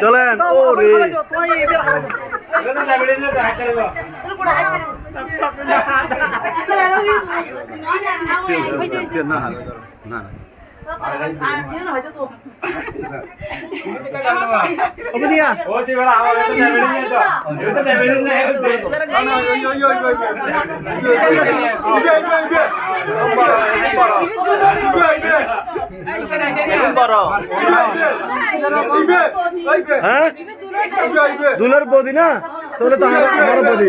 চলেন। ও রে না না। হ্যাঁ দুলার বদি না তাহলে তো আমার আমারও বদি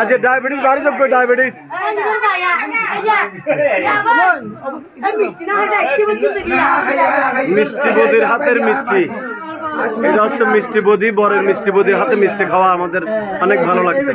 আজ ডায়াবেটিস বাড়ি যাবে ডায়াবেটিস মিষ্টি বদির হাতের মিষ্টি। এটা হচ্ছে মিষ্টি বদি বরের মিষ্টি বদির হাতে মিষ্টি খাওয়া আমাদের অনেক ভালো লাগছে।